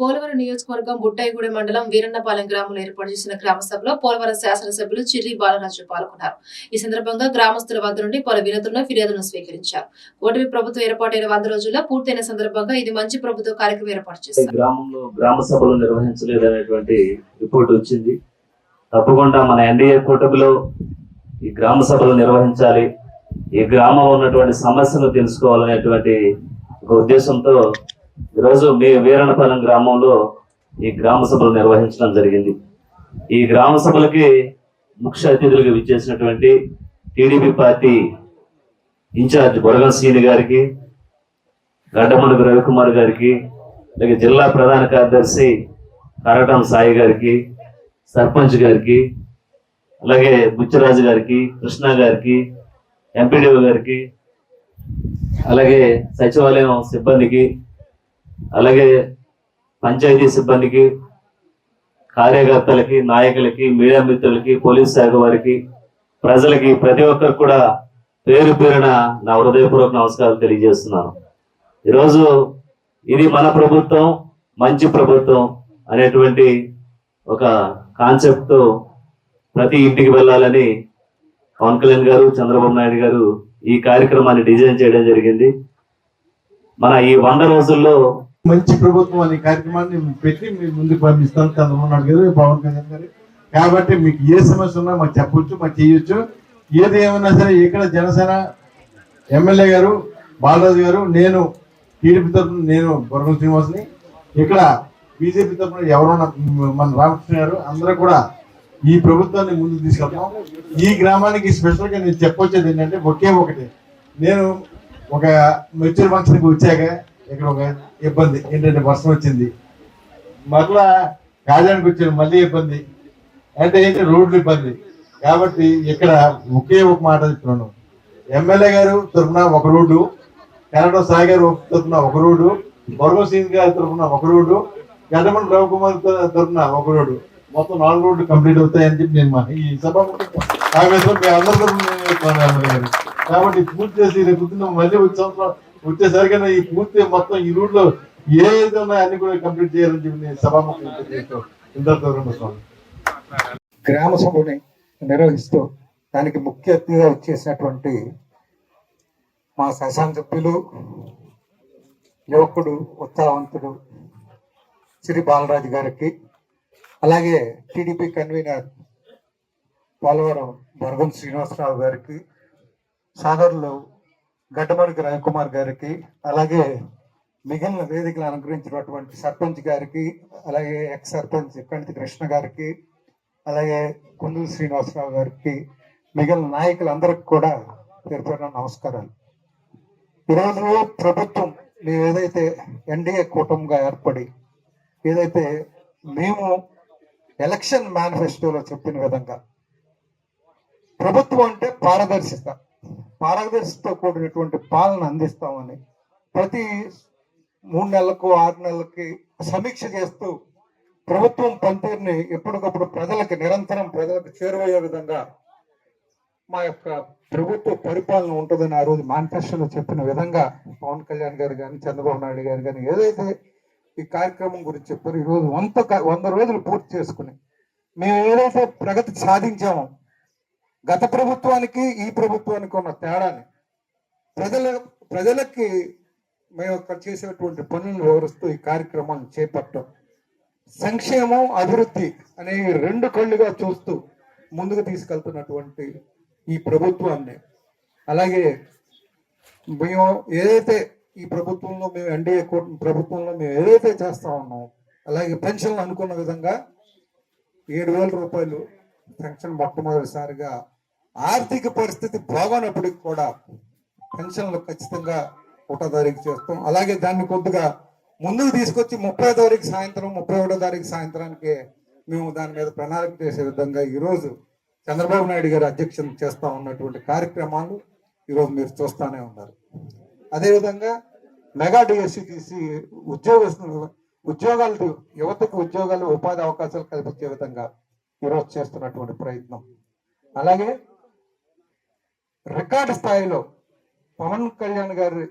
పోలవరం నియోజకవర్గం బుట్టాయిగూడెం మండలం వీరన్నపాలెం గ్రామంలో ఏర్పాటు చేసిన గ్రామ సభలో పోలవరం శాసనసభ్యులు చిర్రి బాలరాజు పాల్గొన్నారు. ఈ సందర్భంగా గ్రామస్తుల వద్ద నుండి పలు వినతులను ఫిర్యాదులను స్వీకరించారు. ఓటమి ప్రభుత్వం ఏర్పాటైన వంద రోజుల్లో పూర్తయిన సందర్భంగా ఇది మంచి ప్రభుత్వ కార్యక్రమం ఏర్పాటు చేశారు. గ్రామంలో గ్రామ సభలు నిర్వహించలేదనేటువంటి రిపోర్ట్ వచ్చింది. తప్పకుండా మన ఎన్డీఏ కూటమిలో ఈ గ్రామ సభలు నిర్వహించాలి. ఈ గ్రామంలో ఉన్నటువంటి సమస్యలు తెలుసుకోవాలనేటువంటి ఒక ఉద్దేశంతో ఈరోజు మీ వీరణపాలెం గ్రామంలో ఈ గ్రామ సభలు నిర్వహించడం జరిగింది. ఈ గ్రామ సభలకి ముఖ్య అతిథులుగా విచ్చేసినటువంటి టీడీపీ పార్టీ ఇన్ఛార్జ్ బొరగం సీని గారికి గడ్డమణుగు రవికుమార్ గారికి అలాగే జిల్లా ప్రధాన కార్యదర్శి కరటం సాయి గారికి సర్పంచ్ గారికి అలాగే బుచ్చరాజు గారికి కృష్ణ గారికి ఎంపీడీఓ గారికి అలాగే సచివాలయం సిబ్బందికి అలాగే పంచాయతీ సిబ్బందికి కార్యకర్తలకి నాయకులకి మీడియా మిత్రులకి పోలీస్ శాఖ వారికి ప్రజలకి ప్రతి ఒక్కరు కూడా పేరు పేరున నా హృదయపూర్వక నమస్కారాలు తెలియజేస్తున్నాను. ఈరోజు ఇది మన ప్రభుత్వం మంచి ప్రభుత్వం అనేటువంటి ఒక కాన్సెప్ట్తో ప్రతి ఇంటికి వెళ్ళాలని పవన్ కళ్యాణ్ గారు చంద్రబాబు నాయుడు గారు ఈ కార్యక్రమాన్ని డిజైన్ చేయడం జరిగింది. మన ఈ వంద రోజుల్లో మంచి ప్రభుత్వం అనే కార్యక్రమాన్ని పెట్టి మీ ముందుకు పంపిస్తాను చంద్రబాబు నాయుడు గారు పవన్ కళ్యాణ్ గారు. కాబట్టి మీకు ఏ సమస్య ఉన్నా మాకు చెప్పొచ్చు మాకు చేయొచ్చు. ఏది ఏమన్నా సరే ఇక్కడ జనసేన ఎమ్మెల్యే గారు బాలరాజు గారు నేను టీడీపీ తరఫున నేను బొరగం శ్రీనివాస్ని ఇక్కడ బీజేపీ తరఫున ఎవరున్నా మన రామకృష్ణ గారు అందరూ కూడా ఈ ప్రభుత్వాన్ని ముందుకు తీసుకెళ్తాం. ఈ గ్రామానికి స్పెషల్గా నేను చెప్పొచ్చేది ఏంటంటే ఒకే ఒకటి. నేను ఒక మెచ్యూర్ ఫంక్షన్కి వచ్చాక ఇక్కడ ఒక ఇబ్బంది. ఏంటంటే వర్షం వచ్చింది. మరలా కాజానికి వచ్చిన మళ్ళీ ఇబ్బంది. అంటే ఏంటి? రోడ్లు ఇబ్బంది. కాబట్టి ఇక్కడ ఒకే ఒక మాట చెప్తున్నాను. ఎమ్మెల్యే గారు తరఫున ఒక రోడ్డు కన్నడ సాయి గారు తరఫున ఒక రోడ్డు బరువు సింగ్ గారి తరఫున ఒక రోడ్డు గడ్డమణి రవికుమార్ తరఫున ఒక రోడ్డు. మొత్తం నాలుగు రోడ్లు కంప్లీట్ అవుతాయని చెప్పి నేను ఈ సభ కాంగ్రెస్ మీ అందరి తరఫున గారు. కాబట్టి పూర్తి చేసి రేపు మళ్ళీ వచ్చే సంవత్సరం వచ్చేసరికైనా ఈ పూర్తి మొత్తం ఈ రూట్లో ఏది ఉన్నాయో అన్ని కూడా కంప్లీట్ చేయాలని చెప్పి నేను సభాముఖం గ్రామ సభని నిర్వహిస్తూ దానికి ముఖ్య అతిథిగా వచ్చేసినటువంటి మా శాసనసభ్యులు యువకుడు ఉత్సాహవంతుడు శ్రీ బాలరాజు గారికి అలాగే టీడీపీ కన్వీనర్ పోలవరం భరగం శ్రీనివాసరావు గారికి సోదరులు గడ్డమడికి రవికుమార్ గారికి అలాగే మిగిలిన వేదికలు అనుగ్రహించినటువంటి సర్పంచ్ గారికి అలాగే ఎక్స్ సర్పంచ్ కణితి కృష్ణ గారికి అలాగే కుందూరు శ్రీనివాసరావు గారికి మిగిలిన నాయకులందరికి కూడా పేరు నమస్కారాలు. ఈరోజు ప్రభుత్వం మేము ఏదైతే ఎన్డీఏ కూటమిగా ఏర్పడి ఏదైతే మేము ఎలక్షన్ మేనిఫెస్టోలో చెప్పిన విధంగా ప్రభుత్వం అంటే పారదర్శకత పారదర్శకతో కూడినటువంటి పాలన అందిస్తామని ప్రతి మూడు నెలలకు ఆరు నెలలకి సమీక్ష చేస్తూ ప్రభుత్వం పనితీరుని ఎప్పటికప్పుడు ప్రజలకు నిరంతరం ప్రజలకు చేరువయ్యే విధంగా మా యొక్క ప్రభుత్వ పరిపాలన ఉంటుందని ఆ రోజు మేనిఫెస్టోలో చెప్పిన విధంగా పవన్ కళ్యాణ్ గారు కానీ చంద్రబాబు నాయుడు గారు కానీ ఏదైతే ఈ కార్యక్రమం గురించి చెప్పారో ఈరోజు వంద వంద రోజులు పూర్తి చేసుకుని మేము ఏదైతే ప్రగతి సాధించామో గత ప్రభుత్వానికి ఈ ప్రభుత్వానికి ఉన్న తేడాని ప్రజల ప్రజలకి మేము అక్కడ చేసేటువంటి పనులను వివరిస్తూ ఈ కార్యక్రమాన్ని చేపట్టడం. సంక్షేమం అభివృద్ధి అనే రెండు కళ్ళుగా చూస్తూ ముందుకు తీసుకెళ్తున్నటువంటి ఈ ప్రభుత్వాన్ని. అలాగే మేము ఏదైతే ఈ ప్రభుత్వంలో మేము ఎన్డీఏ ప్రభుత్వంలో మేము ఏదైతే చేస్తా ఉన్నాం అలాగే పెన్షన్లు అనుకున్న విధంగా ఏడు వేల రూపాయలు పెన్షన్ మొట్టమొదటిసారిగా ఆర్థిక పరిస్థితి బాగోనప్పటికి కూడా పెన్షన్లు ఖచ్చితంగా ఒకటో తారీఖు చేస్తాం. అలాగే దాన్ని కొద్దిగా ముందుకు తీసుకొచ్చి ముప్పై తారీఖు సాయంత్రం ముప్పై ఒకటో తారీఖు సాయంత్రానికి మేము దాని మీద ప్రణాళిక చేసే విధంగా ఈరోజు చంద్రబాబు నాయుడు గారు అధ్యక్షత చేస్తా ఉన్నటువంటి కార్యక్రమాలు ఈరోజు మీరు చూస్తూనే ఉన్నారు. అదేవిధంగా మెగా డిఎస్సి తీసి ఉద్యోగస్తులు ఉద్యోగాలు యువతకు ఉద్యోగాలు ఉపాధి అవకాశాలు కల్పించే విధంగా ఈరోజు చేస్తున్నటువంటి ప్రయత్నం. అలాగే రికార్డు స్థాయిలో పవన్ కళ్యాణ్ గారి